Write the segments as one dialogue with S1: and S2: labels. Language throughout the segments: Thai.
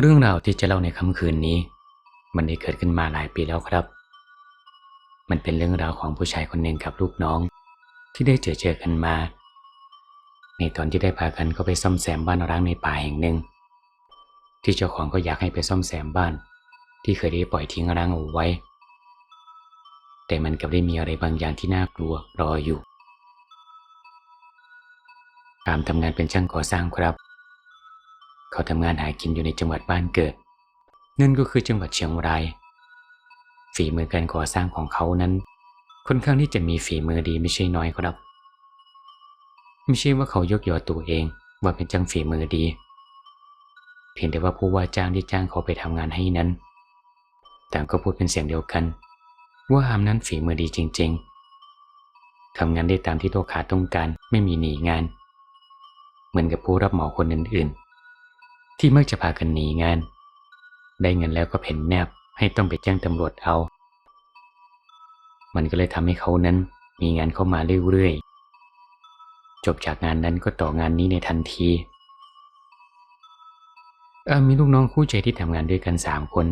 S1: เรื่องราวที่จะเล่าในค่ำคืนนี้ มันได้เกิดขึ้นมาหลายปีแล้วครับ มันเป็นเรื่องราวของผู้ชายคนหนึ่งกับลูกน้อง ที่ได้เจอเจอกันมา ในตอนที่ได้พากันเข้าไปซ่อมแซมบ้านร้างในป่าแห่งหนึ่ง ที่เจ้าของก็อยากให้ไปซ่อมแซมบ้าน ที่เคยได้ปล่อยทิ้งร้างเอาไว้ แต่มันกลับได้มีอะไรบางอย่างที่น่ากลัวรออยู่ตามทำงานเป็นช่างก่อสร้างครับ เขาทำงานหากินอยู่ในจังหวัดบ้านเกิด นั่นก็คือจังหวัดเชียงราย ฝีมือการก่อสร้างของเขานั้น ค่อนข้างที่จะมีฝีมือดีไม่ใช่น้อยครับ ไม่ใช่ว่าเขายกยอตัวเองว่าเป็นจังฝีมือดี เพียงแต่ว่าผู้ว่าจ้างที่จ้างเขาไปทำงานให้นั้น ต่างก็พูดเป็นเสียงเดียวกัน ว่าอามนั้นฝีมือดีจริง ๆทำงานได้ตามที่ตัวขาต้องการไม่มีหนีงาน เหมือนกับผู้รับเหมาคนอื่นๆ ที่มักจะพากันหนีงาน ได้เงินแล้วก็เพ่นแนบให้ต้องไปแจ้งตำรวจเอา มันก็เลยทำให้เขานั้นมีงานเข้ามาเรื่อยๆ จบจากงานนั้นก็ต่องานนี้ในทันที มีลูกน้องคู่ใจที่ทำงานด้วยกันสามคน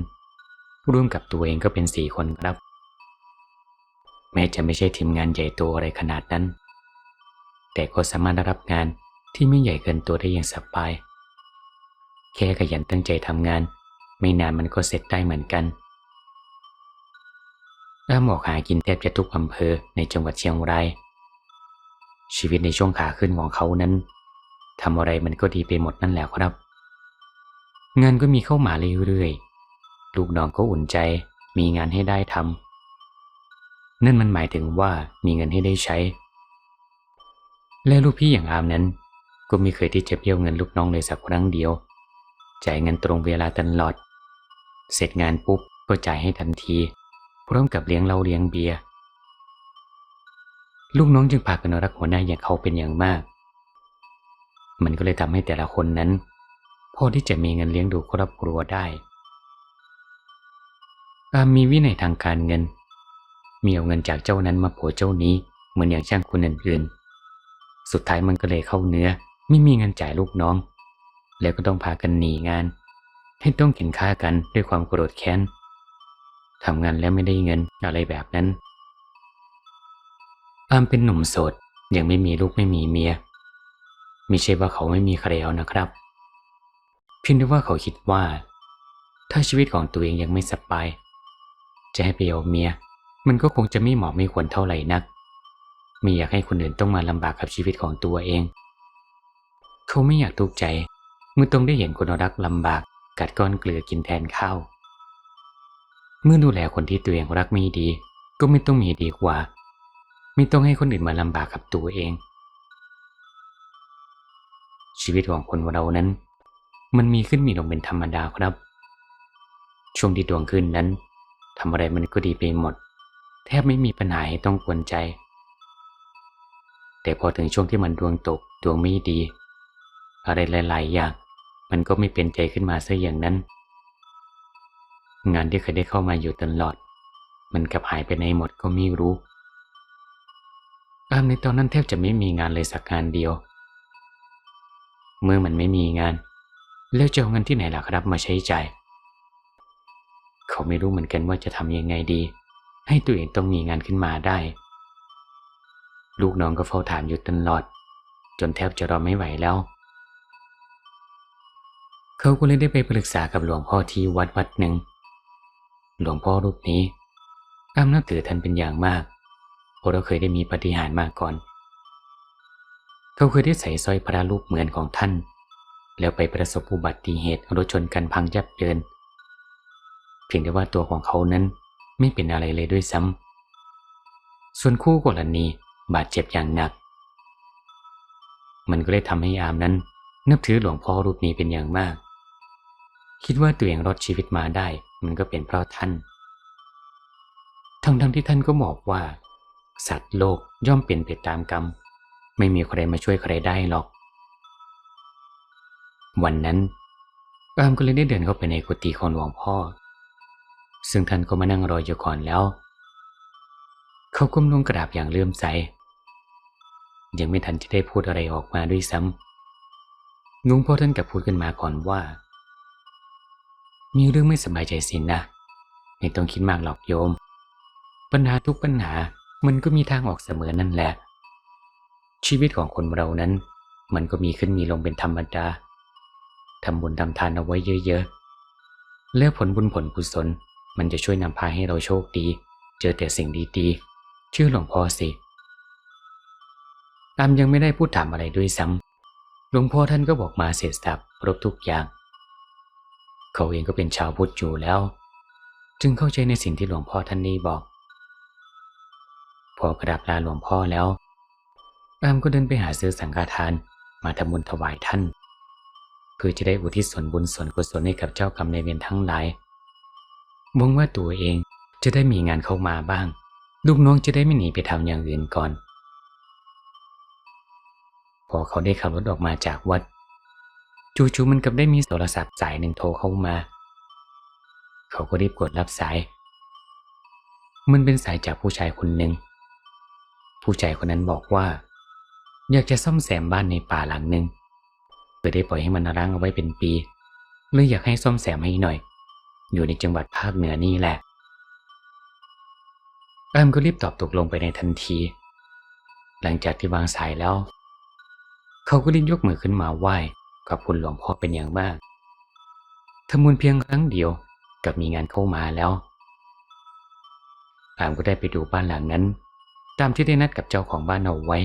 S1: ร่วมกับตัวเองก็เป็นสี่คนครับ แม้จะไม่ใช่ทีมงานใหญ่โตอะไรขนาดนั้น แต่ก็สามารถรับงานที่ไม่ใหญ่เกินตัวได้อย่างสบาย แค่ขยันตั้งใจทำงาน ไม่นานมันก็เสร็จได้เหมือนกันอ้ามออกหากินแทบจะทุกอำเภอในจังหวัดเชียงราย ชีวิตในช่วงขาขึ้นของเขานั้นทำอะไรมันก็ดีไปหมดนั่นแหละครับ งานก็มีเข้ามาเรื่อยๆ ลูกน้องก็อุ่นใจ มีงานให้ได้ทำนั่นมันหมายถึงว่ามีเงินให้ได้ใช้ และลูกพี่อย่างอามนั้น ก็ไม่เคยที่จะเบี้ยวเงินลูกน้องเลยสักครั้งเดียว จ่ายเงินตรงเวลาตลอด เสร็จงานปุ๊บก็จ่ายให้ทันที พร้อมกับเลี้ยงเหล้าเลี้ยงเบียร์ ลูกน้องจึงพากันรักหัวหน้าอย่างเขาเป็นอย่างมาก มันก็เลยทำให้แต่ละคนนั้น พอที่จะมีเงินเลี้ยงดูครอบครัวได้อามมีวินัยทางการเงิน มีเอาเงินจากเจ้านั้นมาผัวเจ้านี้เหมือนอย่างช่างคนอื่นๆ สุดท้ายมันก็เลยเข้าเนื้อ ไม่มีเงินจ่ายลูกน้อง แล้วก็ต้องพากันหนีงาน ให้ต้องเข็นฆ่ากันด้วยความโกรธแค้นทำงานแล้วไม่ได้เงินอะไรแบบนั้นอามเป็นหนุ่มโสดยังไม่มีลูกไม่มีเมียม่ใช่ว่าเขาไม่มีใครเอานะครับ เพียงแต่ว่าเขาคิดว่า ถ้าชีวิตของตัวเองยังไม่สบาย จะให้ไปเอาเมีย มันก็คงจะไม่เหมาะไม่ควรเท่าไหร่นัก ไม่อยากให้คนอื่นต้องมาลำบากกับชีวิตของตัวเอง เขาไม่อยากทุกข์ใจ เมื่อต้องได้เห็นคนรักลำบากกัดก้อนเกลือกินแทนข้าวเมื่อดูแลคนที่ตัวเองรักไม่ดี ก็ไม่ต้องมีดีกว่า ไม่ต้องให้คนอื่นมาลำบากกับตัวเอง ชีวิตของคนเรานั้น มันมีขึ้นมีลงเป็นธรรมดาครับ ช่วงที่ดวงขึ้นนั้นทำอะไรมันก็ดีไปหมด แทบไม่มีปัญหาให้ต้องกวนใจ แต่พอถึงช่วงที่มันดวงตกดวงไม่ดี อะไรหลาย ๆ อย่าง มันก็ไม่เป็นใจขึ้นมาซะอย่างนั้น งานที่เคยได้เข้ามาอยู่ตลอด มันกลับหายไปในหมดก็ไม่รู้อามในตอนนั้นแทบจะไม่มีงานเลยสักงานเดียว เมื่อมันไม่มีงาน แล้วจะเอาเงินที่ไหนล่ะครับมาใช้ใจ่ายเขาไม่รู้เหมือนกันว่าจะทำยังไงดี ให้ตัวเองต้องมีงานขึ้นมาได้ ลูกน้องก็เฝ้าถามอยู่ตลอด จนแทบจะรอไม่ไหวแล้ว เขาก็เลยได้ไปปรึกษากับหลวงพ่อที่วัดวัดหนึ่ง หลวงพ่อรูปนี้อามนับถือท่านเป็นอย่างมากเพราะเราเคยได้มีปฏิหารมาก่อน เขาเคยได้ใส่สร้อยพระรูปเหมือนของท่าน แล้วไปประสบอุบัติเหตุรถชนกันพังยับเยินเพียงแต่ว่าตัวของเขานั้นไม่เป็นอะไรเลยด้วยซ้ำส่วนคู่กรณีบาดเจ็บอย่างหนัก มันก็เลยทำให้อามนั้นนับถือหลวงพ่อรูปนี้เป็นอย่างมาก คิดว่าตัวเองรอดชีวิตมาได้ มันก็เป็นเพราะท่าน ทั้งทั้งที่ท่านก็บอกว่า สัตว์โลกย่อมเป็นไปตามกรรม ไม่มีใครมาช่วยใครได้หรอก วันนั้นอามก็เลยได้เดินเข้าไปในกุฏิของหลวงพ่อ ซึ่งท่านก็มานั่งรออยู่ก่อนแล้ว เขาก้มลงกราบอย่างเลื่อมใส ยังไม่ทันจะได้พูดอะไรออกมาด้วยซ้ำหลวงพ่อท่านกับพูดขึ้นมาก่อนว่า มีเรื่องไม่สบายใจสินนะไม่ต้องคิดมากหรอกโยม ปัญหาทุกปัญหามันก็มีทางออกเสมอนั่นแหละ ชีวิตของคนเรานั้น มันก็มีขึ้นมีลงเป็นธรรมดาทำบุญทำทานเอาไว้เยอะๆ แล้วผลบุญผลกุศล มันจะช่วยนำพาให้เราโชคดี เจอแต่สิ่งดีๆ ชื่อหลวงพ่อสิตามยังไม่ได้พูดถามอะไรด้วยซ้ำหลวงพ่อท่านก็บอกมาเสร็จสับครบทุกอย่าง เขาเองก็เป็นชาวพุทธอยู่แล้ว จึงเข้าใจในสิ่งที่หลวงพ่อท่านนี้บอก พอกราบลาหลวงพ่อแล้ว อามก็เดินไปหาซื้อสังฆทานมาทำบุญถวายท่าน เพื่อจะได้อุทิศส่วนบุญส่วนกุศลให้กับเจ้ากรรมนายเวรทั้งหลายหวังว่าตัวเองจะได้มีงานเข้ามาบ้าง ลูกน้องจะได้ไม่หนีไปทำอย่างอื่นก่อน พอเขาได้ขับรถออกมาจากวัด จู่ๆมันกับได้มีโทรศัพท์สายหนึ่งโทรเข้ามา เขาก็รีบกดรับสาย มันเป็นสายจากผู้ชายคนหนึ่ง ผู้ชายคนนั้นบอกว่า อยากจะซ่อมแซมบ้านในป่าหลังหนึ่งเพื่อได้ปล่อยให้มันร้างเอาไว้เป็นปีเลยอยากให้ซ่อมแซมให้หน่อย อยู่ในจังหวัดภาคเหนือนี่แหละแอมก็รีบตอบตกลงไปในทันที หลังจากที่วางสายแล้ว เขาก็รีบยกมือขึ้นมาไหว้ ขอบคุณหลวงพ่อเป็นอย่างมากทำบุญเพียงครั้งเดียวกับมีงานเข้ามาแล้วอามก็ได้ไปดูบ้านหลังนั้น ตามที่ได้นัดกับเจ้าของบ้านเอาไว้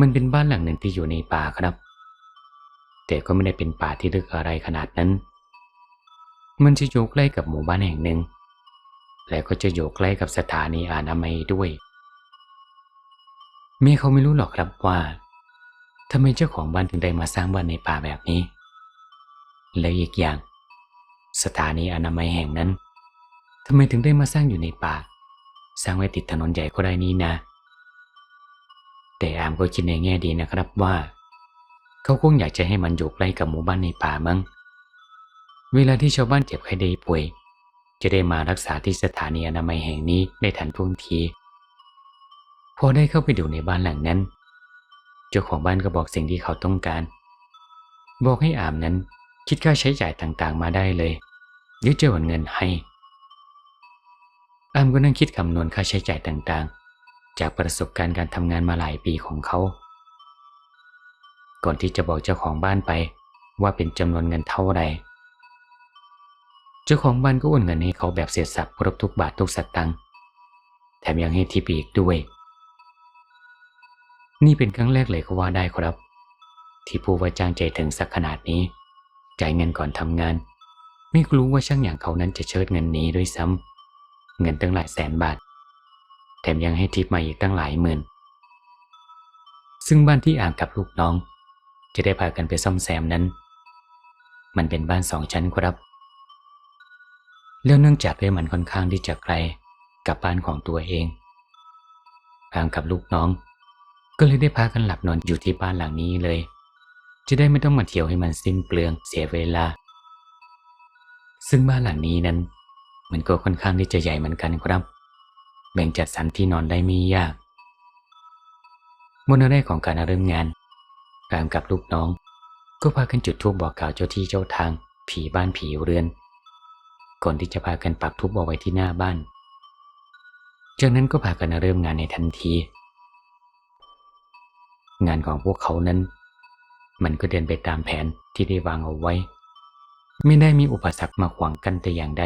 S1: มันเป็นบ้านหลังหนึ่งที่อยู่ในป่าครับ แต่ก็ไม่ได้เป็นป่าที่ลึกอะไรขนาดนั้น มันจะอยู่ใกล้กับหมู่บ้านแห่งหนึ่ง และก็จะอยู่ใกล้กับสถานีอนามัยด้วยเมย์เขาไม่รู้หรอกครับว่า ทำไมเจ้าของบ้านถึงได้มาสร้างบ้านในป่าแบบนี้ และอีกอย่าง สถานีอนามัยแห่งนั้นทำไมถึงได้มาสร้างอยู่ในป่า สร้างไว้ติดถนนใหญ่ก็ได้นี่นะ แต่อามก็คิดในแง่ดีนะครับว่า เขาคงอยากจะให้มันอยู่ใกล้กับหมู่บ้านในป่ามั้ง เวลาที่ชาวบ้านเจ็บไข้ได้ป่วย จะได้มารักษาที่สถานีอนามัยแห่งนี้ได้ทันท่วงที พอได้เข้าไปดูในบ้านหลังนั้น เจ้าของบ้านก็บอกสิ่งที่เขาต้องการ บอกให้อามนั้นคิดค่าใช้จ่ายต่างๆ มาได้เลยเดี๋ยวจะโอนเงินให้ อามก็นั่งคิดคำนวณค่าใช้จ่ายต่างๆ จากประสบการณ์การทำงานมาหลายปีของเขา ก่อนที่จะบอกเจ้าของบ้านไปว่าเป็นจำนวนเงินเท่าไหร่ เจ้าของบ้านก็โอนเงินให้เขาแบบเสียสับครบทุกบาททุกสตังค์แถมยังให้ทิปอีกด้วย นี่เป็นครั้งแรกเลยก็ว่าได้ครับ ที่ผู้ว่าจ้างใจถึงสักขนาดนี้ จ่ายเงินก่อนทำงาน ไม่รู้ว่าช่างอย่างเขานั้นจะเชิดเงินนี้ด้วยซ้ำเงินตั้งหลายแสนบาท แถมยังให้ทิปมาอีกตั้งหลายหมื่น ซึ่งบ้านที่อ่างกับลูกน้อง จะได้พากันไปซ่อมแซมนั้น มันเป็นบ้านสองชั้นครับแล้วเนื่องจากด้วยมันค่อนข้างที่จะไกลกับบ้านของตัวเองอ่างกับลูกน้อง ก็เลยได้พากันหลับนอนอยู่ที่บ้านหลังนี้เลย จะได้ไม่ต้องมาเที่ยวให้มันสิ้นเปลืองเสียเวลา ซึ่งบ้านหลังนี้นั้น มันก็ค่อนข้างที่จะใหญ่เหมือนกันครับ แบ่งจัดสรรที่นอนได้ไม่ยากบนแรกของการเริ่มงานกามกับลูกน้อง ก็พากันจุดธูปบอกกล่าวเจ้าที่เจ้าทาง ผีบ้านผีเรือน ก่อนที่จะพากันปักธูปเอาไว้ที่หน้าบ้าน จากนั้นก็พากันเริ่มงานในทันที งานของพวกเขานั้น มันก็เดินไปตามแผนที่ได้วางเอาไว้ ไม่ได้มีอุปสรรคมาขวางกันแต่อย่างใด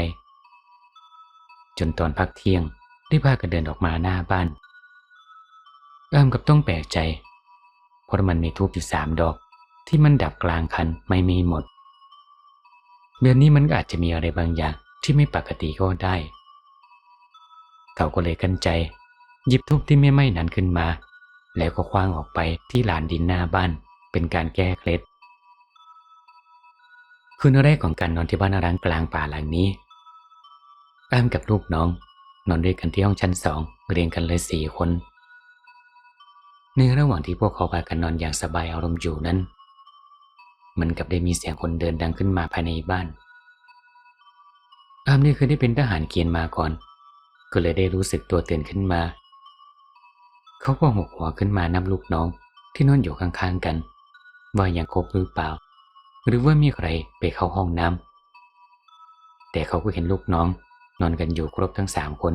S1: จนตอนพักเที่ยงได้พากันเดินออกมาหน้าบ้านเอามกับต้องแปลกใจ เพราะมันมีทูบอยู่สามดอก ที่มันดับกลางคันไม่มีหมดเดือนนี้มันอาจจะมีอะไรบางอย่างที่ไม่ปกติก็ได้ เขาก็เลยกันใจ หยิบทูบที่ไม่ไหม้นั้นขึ้นมา แล้วก็คว้างออกไปที่ลานดินหน้าบ้าน เป็นการแก้เคล็ด คืนแรกของการนอนที่บ้านร้างกลางป่าหลังนี้อามกับลูกน้อง นอนด้วยกันที่ห้องชั้นสองเรียงกันเลยสี่คน ในระหว่างที่พวกเขาพากันนอนอย่างสบายอารมณ์อยู่นั้น มันกับได้มีเสียงคนเดินดังขึ้นมาภายในบ้านอามนี่เคยได้เป็นทหารเกียนมาก่อน ก็เลยได้รู้สึกตัวตื่นขึ้นมา เขาก็หกหัวขึ้นมานับลูกน้องที่นอนอยู่ข้างๆกัน ว่ายังครบหรือเปล่า หรือว่ามีใครไปเข้าห้องน้แต่เขาก็เห็นลูกน้องนอนกันอยู่ครบทั้งสามคน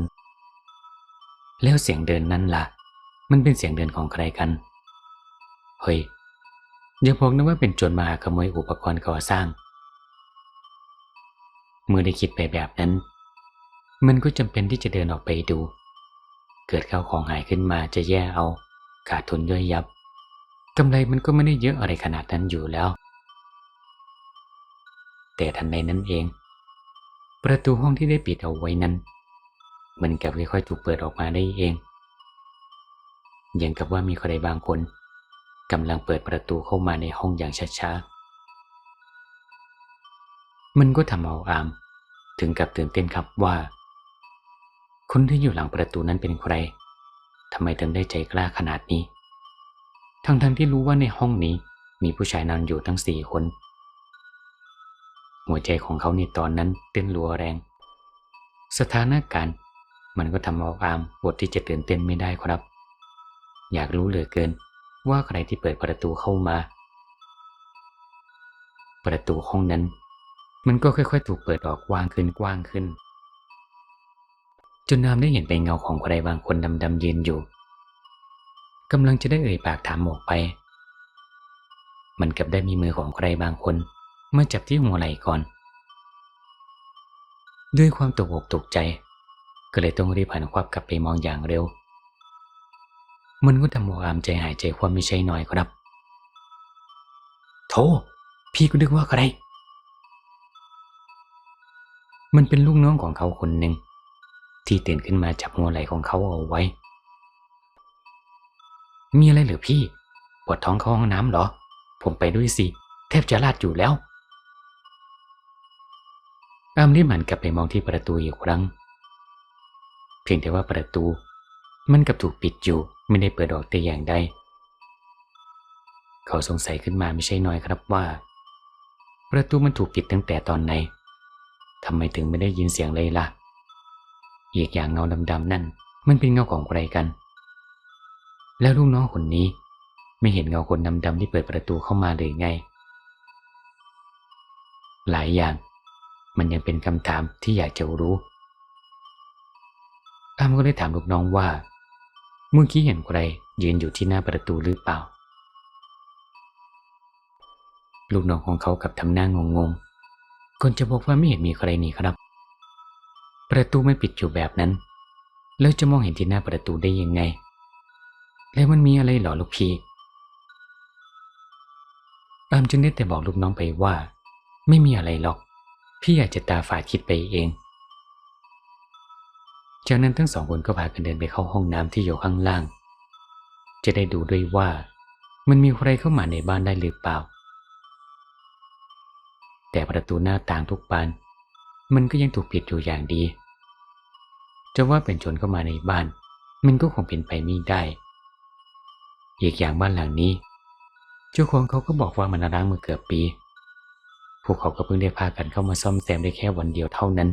S1: แล้วเสียงเดินนั่นล่ะ มันเป็นเสียงเดินของใครกันเฮ้ยอย่าบอกนะว่าเป็นโจรมาขโมยอุปกรณ์ก่อสร้าง เมื่อได้คิดไปแบบนั้น มันก็จำเป็นที่จะเดินออกไปดู เกิดข้าวของหายขึ้นมาจะแย่เอา ขาดทุนย่อยยับกำไรมันก็ไม่ได้เยอะอะไรขนาดนั้นอยู่แล้ว แต่ทันใดนั้นเอง ประตูห้องที่ได้ปิดเอาไว้นั้น มันกลับค่อยๆถูกเปิดออกมาได้เองอย่างกับว่ามีใครบางคนกำลังเปิดประตูเข้ามาในห้องอย่างช้าๆ มันก็ทำเอาอาม ถึงกับตื่นเต้นครับว่า คนที่อยู่หลังประตูนั้นเป็นใครทำไมถึงได้ใจกล้าขนาดนี้ ทั้งๆทที่รู้ว่าในห้องนี้มีผู้ชายนอนอยู่ทั้งสี่คน หัวใจของเขาในตอนนั้นเต้นรัวแรง สถานการณ์มันก็ทำเอาอามอดที่จะตื่นเต้นไม่ได้ครับ อยากรู้เหลือเกินว่าใครที่เปิดประตูเข้ามา ประตูห้องนั้น มันก็ค่อยๆ ถูกเปิดออกกว้างขึ้นกว้างขึ้น จนนามได้เห็นเป็นเงาของใครบางคนดำๆยืนอยู่กำลังจะได้เอ่ยปากถามออกไป มันกับได้มีมือของใครบางคนมาจับที่หัวไหล่ก่อน ด้วยความตกอกตกใจ ก็เลยต้องรีบหันควับกลับไปมองอย่างเร็ว มันก็ทำเอาอามใจหายใจความไม่ใช่น้อยครับโธ่พี่ก็นึกว่าใคร มันเป็นลูกน้องของเขาคนหนึ่ง ที่ตื่นขึ้นมาจับหัวไหล่ของเขาเอาไว้ มีอะไรหรือพี่ ปวดท้องเข้าห้องน้ำเหรอ ผมไปด้วยสิ แทบจะลาดอยู่แล้ว อามรีบหันกลับไปมองที่ประตูอีกครั้ง เพียงแต่ว่าประตู มันกับถูกปิดอยู่ไม่ได้เปิดออกแต่อย่างใด เขาสงสัยขึ้นมาไม่ใช่น้อยครับว่า ประตูมันถูกปิดตั้งแต่ตอนไหนทำไมถึงไม่ได้ยินเสียงเลยล่ะ อีกอย่างเงาดำๆนั่น มันเป็นเงาของใครกัน แล้วลูกน้องคนนี้ ไม่เห็นเงาคนดำๆที่เปิดประตูเข้ามาหรือไง หลายอย่างมันยังเป็นคำถามที่อยากจะรู้อามก็เลยถามลูกน้องว่าเมื่อกี้เห็นใครยืนอยู่ที่หน้าประตูหรือเปล่า ลูกน้องของเขากับทำหน้างงๆก่อนจะบอกว่าไม่เห็นมีใครนี่ครับ ประตูไม่ปิดอยู่แบบนั้น แล้วจะมองเห็นที่หน้าประตูได้ยังไง แล้วมันมีอะไรหรอลูกพี่อามจึงได้แต่บอกลูกน้องไปว่า ไม่มีอะไรหรอก พี่อาจจะตาฝาดคิดไปเอง จากนั้นทั้งสองคนก็พากันเดินไปเข้าห้องน้ำที่อยู่ข้างล่าง จะได้ดูด้วยว่า มันมีใครเข้ามาในบ้านได้หรือเปล่า แต่ประตูหน้าต่างทุกบาน มันก็ยังถูกปิดอยู่อย่างดี จะว่าเป็นชนเข้ามาในบ้าน มันก็คงเป็นไปไม่ได้ อีกอย่างบ้านหลังนี้ เจ้าของเขาก็บอกว่ามันร้างมาเกือบปี พวกเขาก็เพิ่งได้พากันเข้ามาซ่อมแซมได้แค่วันเดียวเท่านั้น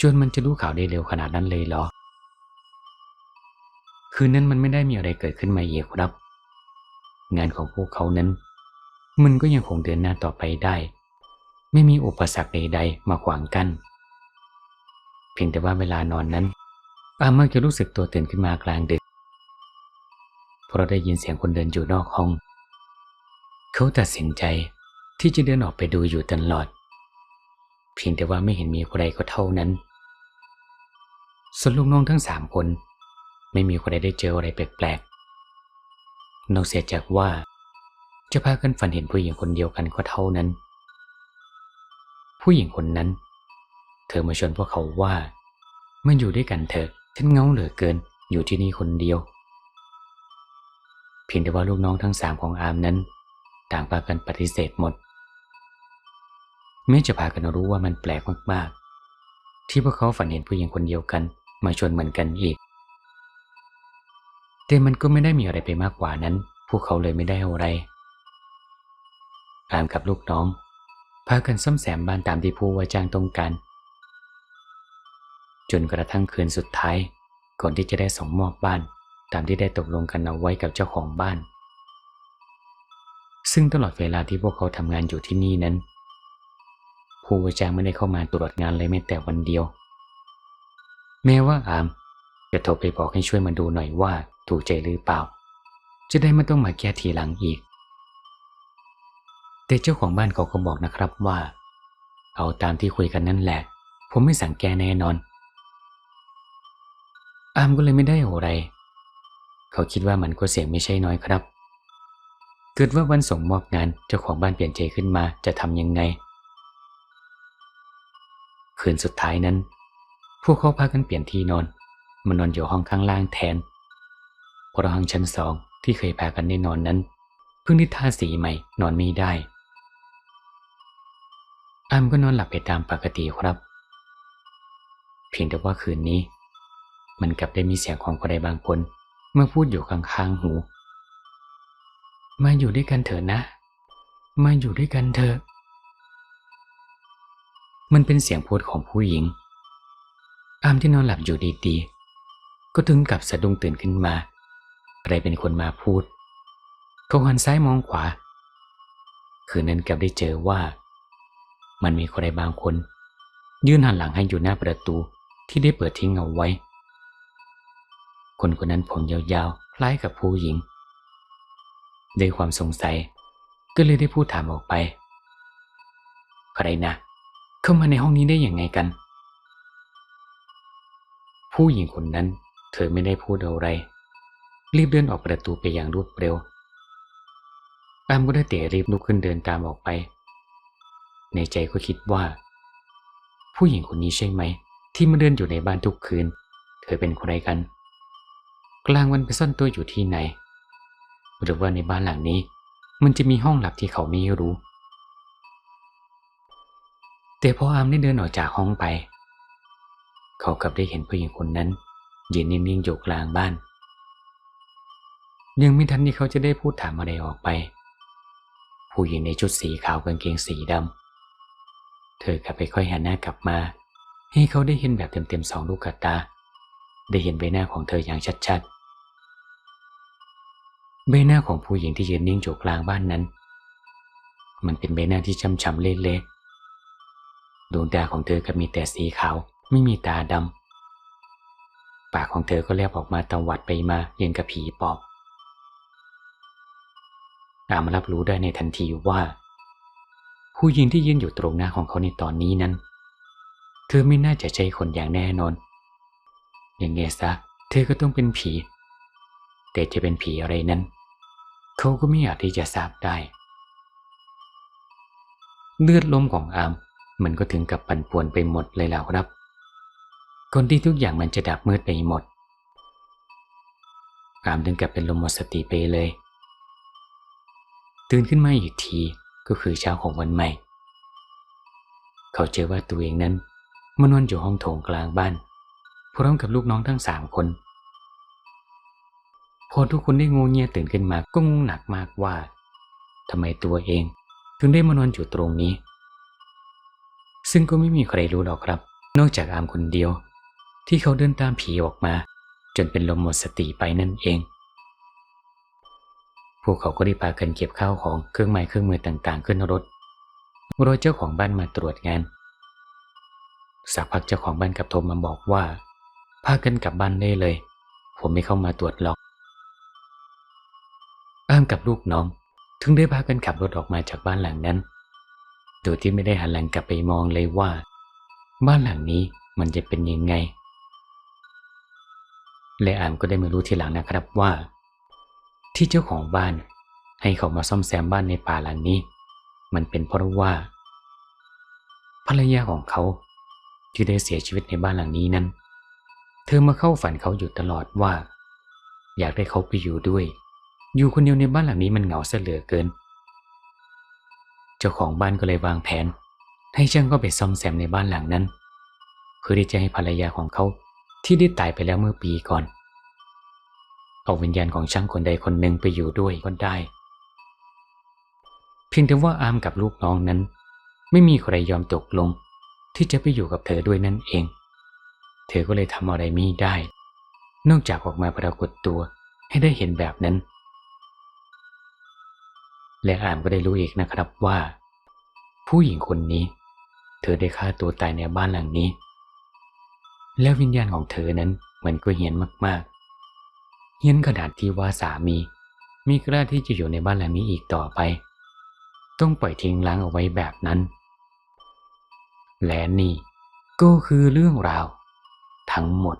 S1: จนมันจะรู้ข่าวได้เร็วขนาดนั้นเลยเหรอ คืนนั้นมันไม่ได้มีอะไรเกิดขึ้นมาอีกครับ งานของพวกเขานั้น มันก็ยังคงเดินหน้าต่อไปได้ ไม่มีอุปสรรคใดๆ มาขวางกัน้นเพียงแต่ว่าเวลานอนนั้นอามักจะรู้สึกตัวตื่นขึ้นมากลางดึก เพราะได้ยินเสียงคนเดินอยู่นอกห้อง เขาตัดสินใจที่จะเดินออกไปดูอยู่ตลอด เพียงแต่ว่าไม่เห็นมีใครก็เท่านั้น ส่วนลูกน้องทั้งสามคน ไม่มีใครได้เจออะไรแปลกๆนอกเสียจากว่า จะพากันฝันเห็นผู้หญิงคนเดียวกันก็เท่านั้น ผู้หญิงคนนั้น เธอมาชวนพวกเขาว่ามาอยู่ด้วยกันเถอะฉันเงาเหลือเกินอยู่ที่นี่คนเดียว เพียงแต่ว่าลูกน้องทั้งสามของอามนั้น ต่างพากันปฏิเสธหมดแม้จะพากันรู้ว่ามันแปลกมากๆ ที่พวกเขาฝันเห็นผู้หญิงคนเดียวกันมาชวนเหมือนกันอีก แต่มันก็ไม่ได้มีอะไรไปมากกว่านั้น พวกเขาเลยไม่ได้อะไรอามกับลูกน้อง พากันซ่อมแซมบ้านตามที่ผู้ว่าจ้างต้องการ จนกระทั่งคืนสุดท้าย ก่อนที่จะได้ส่งมอบบ้านตามที่ได้ตกลงกันเอาไว้กับเจ้าของบ้าน ซึ่งตลอดเวลาที่พวกเขาทำงานอยู่ที่นี่นั้น ผู้ว่าจ้างไม่ได้เข้ามาตรวจงานเลยแม้แต่วันเดียว แม้ว่าอามจะโทรไปบอกให้ช่วยมาดูหน่อยว่าถูกใจหรือเปล่า จะได้ไม่ต้องมาแก้ทีหลังอีก แต่เจ้าของบ้านเขาก็บอกนะครับว่า เอาตามที่คุยกันนั่นแหละ ผมไม่สั่งแกแน่นอน อามก็เลยไม่ได้อะไร เขาคิดว่ามันก็เสียงไม่ใช่น้อยครับ เกิดว่าวันส่งมอบงานเจ้าของบ้านเปลี่ยนใจขึ้นมาจะทำยังไง คืนสุดท้ายนั้น พวกเขาพากันเปลี่ยนที่นอนมานอนอยู่ห้องข้างล่างแทนเพราะห้องชั้นสองที่เคยพากันได้นอนนั้นเพิ่งได้ทาสีใหม่นอนไม่ได้ อามก็นอนหลับไปตามปกติครับ เพียงแต่ว่าคืนนี้ มันกลับได้มีเสียงของใครบางคนเมื่อพูดอยู่ข้างๆหู มาอยู่ด้วยกันเถอะนะ มาอยู่ด้วยกันเถอะ มันเป็นเสียงพูดของผู้หญิงอามที่นอนหลับอยู่ดีๆ ก็ถึงกับสะดุ้งตื่นขึ้นมา ใครเป็นคนมาพูดเขาหันซ้ายมองขวา คืนนั้นกลับได้เจอว่า มันมีใครบางคน ยื่นหันหลังให้อยู่หน้าประตูที่ได้เปิดทิ้งเอาไว้ คนคนนั้นผมยาวๆ คล้ายกับผู้หญิง ด้วยความสงสัย ก็เลยได้พูดถามออกไป ใครนะ เข้ามาในห้องนี้ได้ยังไงกัน ผู้หญิงคนนั้น เธอไม่ได้พูดอะไร รีบเดินออกประตูไปอย่างรวดเร็วอามก็ได้เตะรีบลุกขึ้นเดินตามออกไป ในใจก็คิดว่า ผู้หญิงคนนี้ใช่ไหม ที่มาเดินอยู่ในบ้านทุกคืน เธอเป็นใครกัน กลางวันไปซ่อนตัวอยู่ที่ไหน หรือว่าในบ้านหลังนี้ มันจะมีห้องหลับที่เขาไม่รู้ แต่พออามได้เดินออกจากห้องไป เขากลับได้เห็นผู้หญิงคนนั้นยืนนิ่งๆอยู่กลางบ้าน ยังไม่ทันที่เขาจะได้พูดถามอะไรออกไป ผู้หญิงในชุดสีขาวกางเกงสีดำ เธอกลับไปค่อยหันหน้ากลับมา ให้เขาได้เห็นแบบเต็มๆสองลูกกระตา ได้เห็นใบหน้าของเธออย่างชัดๆ ใบหน้าของผู้หญิงที่ยืนนิ่งอยู่กลางบ้านนั้น มันเป็นใบหน้าที่ช้ำๆเละๆดวงตาของเธอก็มีแต่สีขาวไม่มีตาดำปากของเธอก็แลบออกมาตวัดไปมาเย็นกับผีปอบอามรับรู้ได้ในทันทีว่า ผู้หญิงที่ยืนอยู่ตรงหน้าของเขาในตอนนี้นั้น เธอไม่น่าจะใช่คนอย่างแน่นอน อย่างไงซะ เธอก็ต้องเป็นผี แต่จะเป็นผีอะไรนั้น เขาก็ไม่อาจที่จะทราบได้ เลือดลมของอามมันก็ถึงกับปั่นป่วนไปหมดเลยแล้วครับก่อนที่ทุกอย่างมันจะดับมืดไปหมด อามถึงกับเป็นลมหมดสติไปเลย ตื่นขึ้นมาอีกที ก็คือเช้าของวันใหม่ เขาเจอว่าตัวเองนั้นมานอนอยู่ห้องโถงกลางบ้าน พร้อมกับลูกน้องทั้งสามคน พอทุกคนได้งงเงียตื่นขึ้นมาก็งงหนักมากว่าทำไมตัวเอง ถึงได้มานอนอยู่ตรงนี้ ซึ่งก็ไม่มีใครรู้หรอกครับ นอกจากอามคนเดียว ที่เขาเดินตามผีออกมา จนเป็นลมหมดสติไปนั่นเอง พวกเขาก็ได้พากันเก็บข้าวของเครื่องไม้เครื่องมือต่างๆ ขึ้นรถรอเจ้าของบ้านมาตรวจงาน สักพักเจ้าของบ้านกลับโทรมาบอกว่าพากันกลับบ้านได้เลย ผมไม่เข้ามาตรวจหรอก อ้ามกับลูกน้อง ถึงได้พากันขับรถออกมาจากบ้านหลังนั้น โดยที่ไม่ได้หันหลังกลับไปมองเลยว่า บ้านหลังนี้มันจะเป็นยังไง และอามก็ได้มารู้ทีหลังนะครับว่า ที่เจ้าของบ้านให้เขามาซ่อมแซมบ้านในป่าหลังนี้ มันเป็นเพราะว่า ภรรยาของเขาที่ได้เสียชีวิตในบ้านหลังนี้นั้น เธอมาเข้าฝันเขาอยู่ตลอดว่า อยากได้เขาไปอยู่ด้วย อยู่คนเดียวในบ้านหลังนี้มันเหงาเสียเหลือเกิน เจ้าของบ้านก็เลยวางแผน ให้ช่างก็ไปซ่อมแซมในบ้านหลังนั้นเพื่อที่จะให้ภรรยาของเขาที่ได้ตายไปแล้วเมื่อปีก่อน เอาวิญญาณของช่างคนใดคนหนึ่งไปอยู่ด้วยก็ได้ เพียงแต่ว่าอามกับลูกน้องนั้น ไม่มีใครยอมตกลง ที่จะไปอยู่กับเธอด้วยนั่นเอง เธอก็เลยทำอะไรไม่ได้ นอกจากออกมาปรากฏตัวให้ได้เห็นแบบนั้น และอามก็ได้รู้อีกนะครับว่า ผู้หญิงคนนี้ เธอได้ฆ่าตัวตายในบ้านหลังนี้ แล้ววิญญาณของเธอนั้นมันก็เฮี้ยนมากๆ เฮี้ยนขนาดที่ว่าสามีมีกล้าที่จะอยู่ในบ้านหลังนี้อีกต่อไป ต้องปล่อยทิ้งล้างเอาไว้แบบนั้น และนี่ก็คือเรื่องราว ทั้งหมด